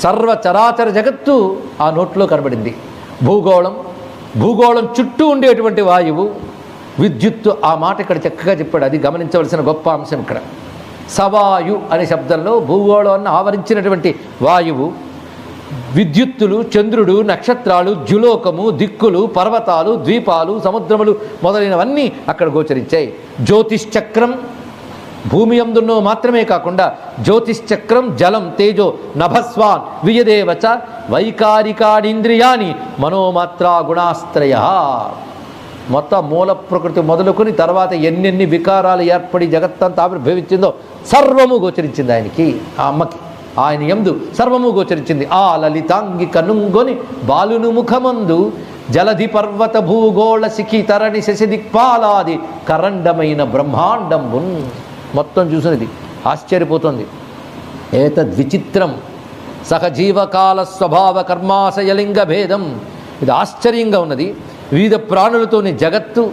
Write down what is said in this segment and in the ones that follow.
సర్వ చరాచర జగత్తు ఆ నోట్లో కనబడింది. భూగోళం భూగోళం చుట్టూ ఉండేటువంటి వాయువు విద్యుత్తు ఆ మాట ఇక్కడ చక్కగా చెప్పాడు. అది గమనించవలసిన గొప్ప అంశం ఇక్కడ. సవాయు అనే శబ్దంలో భూగోళాన్ని ఆవరించినటువంటి వాయువు విద్యుత్తులు చంద్రుడు నక్షత్రాలు జులోకము దిక్కులు పర్వతాలు ద్వీపాలు సముద్రములు మొదలైనవన్నీ అక్కడ గోచరించాయి. జ్యోతిష్చక్రం భూమి అందున్నో మాత్రమే కాకుండా జ్యోతిశ్చక్రం జలం తేజో నభస్వాన్ వియదేవచ వైకారికాడింద్రియాని మనోమాత్రా గుణాస్త్రయ. మొత్తం మూల ప్రకృతి మొదలుకొని తర్వాత ఎన్నెన్ని వికారాలు ఏర్పడి జగత్తంతా ఆవిర్భవించిందో సర్వము గోచరించింది ఆయనకి ఆ అమ్మకి. ఆయన ఎందు సర్వము గోచరించింది. ఆ లలితాంగి కనుంగొని బాలును ముఖమందు జలధి పర్వత భూగోళ శిఖి తరణి శశి దిక్పాలాది కరండమైన బ్రహ్మాండంబున్. మొత్తం చూసినది. ఆశ్చర్యపోతుంది. ఏతద్విచిత్రం సహజీవకాల స్వభావ కర్మాశయలింగ భేదం ఇది ఆశ్చర్యంగా ఉన్నది. వివిధ ప్రాణులతోని జగత్తు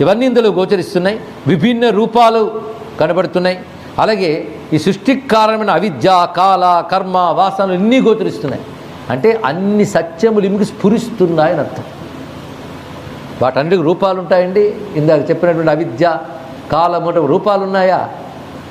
ఇవన్నీ ఇందులో గోచరిస్తున్నాయి. విభిన్న రూపాలు కనబడుతున్నాయి. అలాగే ఈ సృష్టికి కారణమైన అవిద్య కాల కర్మ వాసనలు ఇన్ని గోచరిస్తున్నాయి. అంటే అన్ని సత్యములు ఇమికి స్ఫురిస్తున్నాయని అర్థం. వాటన్నిటికి రూపాలు ఉంటాయండి ఇందాక చెప్పినటువంటి అవిద్య కాలముట రూపాలు ఉన్నాయా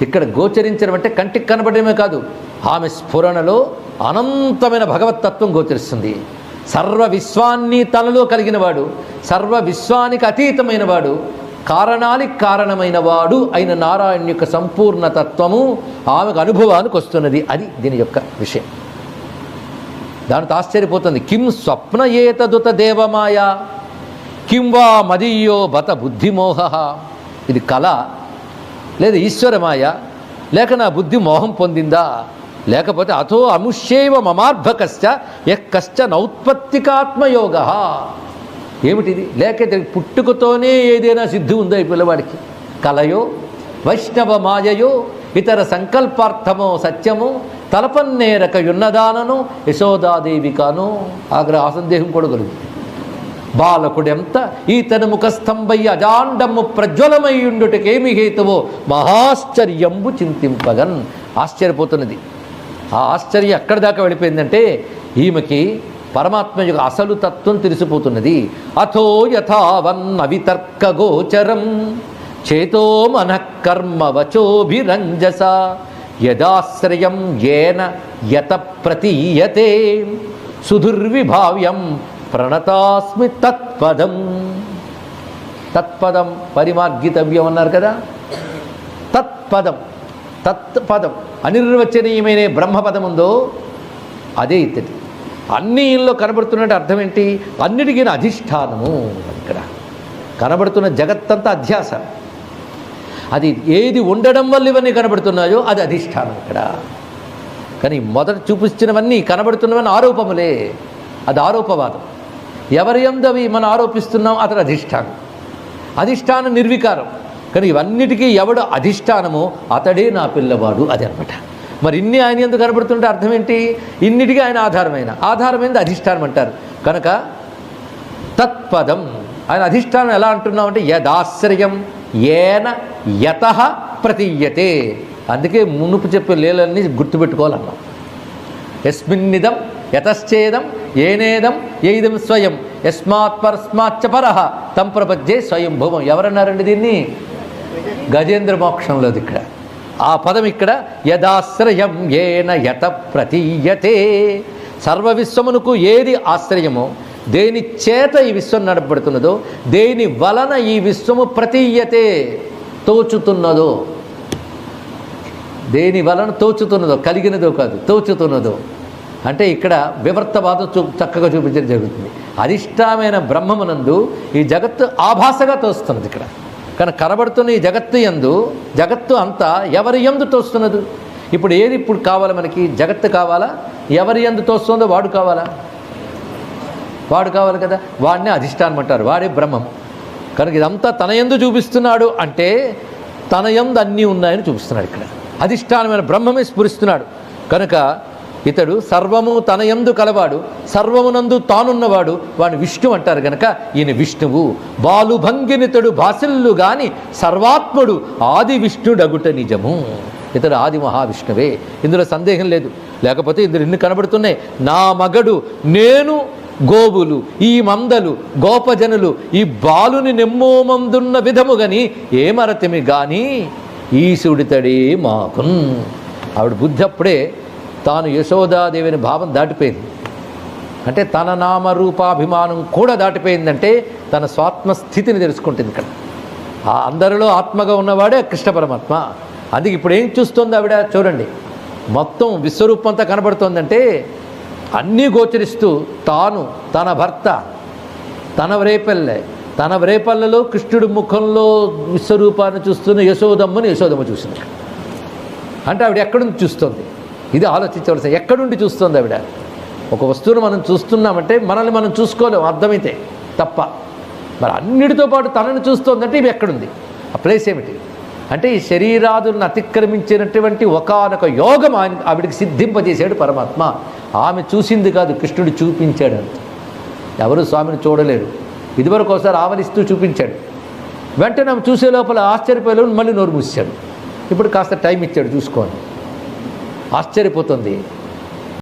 ఇక్కడ గోచరించడం అంటే కంటికి కనబడమే కాదు. ఆమె స్ఫురణలో అనంతమైన భగవతత్వం గోచరిస్తుంది. సర్వ విశ్వాన్ని తనలో కలిగిన వాడు సర్వ విశ్వానికి అతీతమైన వాడు కారణానికి కారణమైన వాడు అయిన నారాయణ యొక్క సంపూర్ణ తత్వము ఆమెకు అనుభవానికి వస్తున్నది. అది దీని యొక్క విషయం. దానితో ఆశ్చర్యపోతుంది. కిం స్వప్న ఏతదుత దేవమాయ కిం వా మదీయో బత బుద్ధిమోహ. ఇది కళ. లేదా ఈశ్వరమాయ లేక నా బుద్ధి మోహం పొందిందా? లేకపోతే అథో అముష్యైవ మమార్భకశ్చ ఎక్కశ్చ నౌత్పత్తికాత్మయోగ. ఏమిటిది? లేక పుట్టుకతోనే ఏదైనా సిద్ధి ఉందో ఈ పిల్లవాడికి? కలయో వైష్ణవ మాయయో ఇతర సంకల్పార్థమో సత్యము తలపన్నేరక యున్నదానను యశోదాదేవి కాను ఆగ్ర ఆసందేహం కూడా కలుగుతుంది. బాలకుడెంత ఈతను ముఖస్తంభయ్య అజాండము ప్రజ్వలమయ్యుండుటకేమి హేతువో మహాశ్చర్యంబు చింతింపగన్. ఆశ్చర్యపోతున్నది. ఆ ఆశ్చర్యం ఎక్కడి దాకా వెళ్ళిపోయిందంటే ఈమెకి పరమాత్మ యొక్క అసలు తత్వం తెలిసిపోతున్నది. అథో యథావన్న వితర్క గోచరం చేతో మనఃకర్మ వచోభిరంజస యదాశ్రయం ఏన యత ప్రతీయతే సుదుర్విభావ్యం ప్రణతాస్మి తత్పదం. తత్పదం పరిమార్గితవ్యం అన్నారు కదా? తత్పదం తత్పదం అనిర్వచనీయమైన బ్రహ్మపదం ఉందో అదే ఇత్తడి అన్ని ఇంట్లో కనబడుతున్నట్టు అర్థం ఏంటి అన్నిటికీ అధిష్టానము ఇక్కడ. కనబడుతున్న జగత్తంతా అధ్యాస. అది ఏది ఉండడం వల్ల ఇవన్నీ కనబడుతున్నాయో అది అధిష్టానం ఇక్కడ. కానీ మొదట చూపిస్తున్నవన్నీ కనబడుతున్నవన్నీ ఆరోపములే. అది ఆరోపవాదం. ఎవరి ఎందవి మనం ఆరోపిస్తున్నాం అతడు అధిష్టానం. అధిష్టానం నిర్వికారం. కానీ ఇవన్నిటికీ ఎవడు అధిష్టానమో అతడే నా పిల్లవాడు అది అనమాట మరి ఇన్ని ఆయన ఎందుకు కనబడుతుంటే అర్థం ఏంటి ఇన్నిటికీ ఆయన ఆధారమైన. ఆధారమైనది అధిష్టానం అంటారు. కనుక తత్పదం. ఆయన అధిష్టానం ఎలా అంటున్నాం అంటే యదాశ్రయం ఏన యత ప్రతీయతే. అందుకే మునుపు చెప్పే లీలన్నీ గుర్తుపెట్టుకోవాలన్నాం. యస్మిన్నిదం యతశ్చేదం ఏనేదం ఏదం స్వయం. యస్మాత్ పరస్మాచ్చ పరహ తం ప్రపంచే స్వయం భూమం ఎవరన్నారండి దీన్ని? గజేంద్ర మోక్షంలోది ఇక్కడ. ఆ పదం ఇక్కడ యదాశ్రయం ఏన యత ప్రతీయతే. సర్వ విశ్వమునకు ఏది ఆశ్రయమో దేని చేత ఈ విశ్వం నడపడుతున్నదో దేని వలన ఈ విశ్వము ప్రతీయతే తోచుతున్నదో దేని వలన తోచుతున్నదో కలిగినదో కాదు తోచుతున్నదో. అంటే ఇక్కడ వివర్తవాదం చూ చక్కగా చూపించడం జరుగుతుంది. అధిష్టామైన బ్రహ్మమునందు ఈ జగత్తు ఆభాసగా తోస్తున్నది ఇక్కడ. కానీ కనబడుతున్న ఈ జగత్తు ఎందు జగత్తు అంతా ఎవరి ఎందు తోస్తున్నది? ఇప్పుడు ఏది ఇప్పుడు కావాలి మనకి? జగత్తు కావాలా? ఎవరి ఎందు తోస్తుందో వాడు కావాలా? వాడు కావాలి కదా? వాడినే అధిష్టానం అంటారు. వాడే బ్రహ్మం. కనుక ఇదంతా తన ఎందు చూపిస్తున్నాడు అంటే తన ఎందు అన్నీ ఉన్నాయని చూపిస్తున్నాడు ఇక్కడ. అధిష్టానమైన బ్రహ్మమే స్ఫురిస్తున్నాడు. కనుక ఇతడు సర్వము తనయందు కలవాడు సర్వమునందు తానున్నవాడు వాడిని విష్ణు అంటారు గనక ఈయన విష్ణువు. బాలుభంగినితడు భాసిల్లు గాని సర్వాత్ముడు ఆది విష్ణుడగుట నిజము. ఇతడు ఆది మహావిష్ణువే. ఇందులో సందేహం లేదు. లేకపోతే ఇందులో ఇన్ని కనబడుతున్నాయి? నా మగడు నేను గోవులు ఈ మందలు గోపజనులు ఈ బాలుని నెమ్మోమందున్న విధము గని ఏమరతిమి గాని ఈశుడితడే మాకున్. ఆవిడ బుద్ధి అప్పుడే తాను యశోదాదేవిని భావం దాటిపోయింది. అంటే తన నామరూపాభిమానం కూడా దాటిపోయిందంటే తన స్వాత్మ స్థితిని తెలుసుకుంటుంది ఇక్కడ. ఆ అందరిలో ఆత్మగా ఉన్నవాడే కృష్ణ పరమాత్మ. అందుకే ఇప్పుడు ఏం చూస్తుంది ఆవిడ? చూడండి. మొత్తం విశ్వరూపం అంతా కనబడుతోందంటే అన్నీ గోచరిస్తూ తాను తన భర్త తన వ్రేపల్లె తన వ్రేపల్లెలో కృష్ణుడి ముఖంలో విశ్వరూపాన్ని చూస్తున్న యశోదమ్మని యశోదమ్మ చూసింది. అంటే ఆవిడ ఎక్కడి నుంచి చూస్తుంది? ఇది ఆలోచించవలసి ఎక్కడుండి చూస్తుంది ఆవిడ? ఒక వస్తువును మనం చూస్తున్నామంటే మనల్ని మనం చూసుకోలేము అర్థమైతే తప్ప. మరి అన్నిటితో పాటు తనని చూస్తోందంటే ఇవి ఎక్కడుంది? ఆ ప్లేస్ ఏమిటి? అంటే ఈ శరీరాదులను అతిక్రమించినటువంటి ఒకానొక యోగం ఆయన ఆవిడికి సిద్ధింపజేశాడు పరమాత్మ. ఆమె చూసింది కాదు కృష్ణుడు చూపించాడు అంత. ఎవరు స్వామిని చూడలేరు. ఇదివరకు ఒకసారి ఆవలిస్తూ చూపించాడు. వెంటనే ఆమె చూసే లోపల ఆశ్చర్యపోయాడు మళ్ళీ నోరు మూసాడు ఇప్పుడు కాస్త టైం ఇచ్చాడు చూసుకోండి ఆశ్చర్యపోతుంది.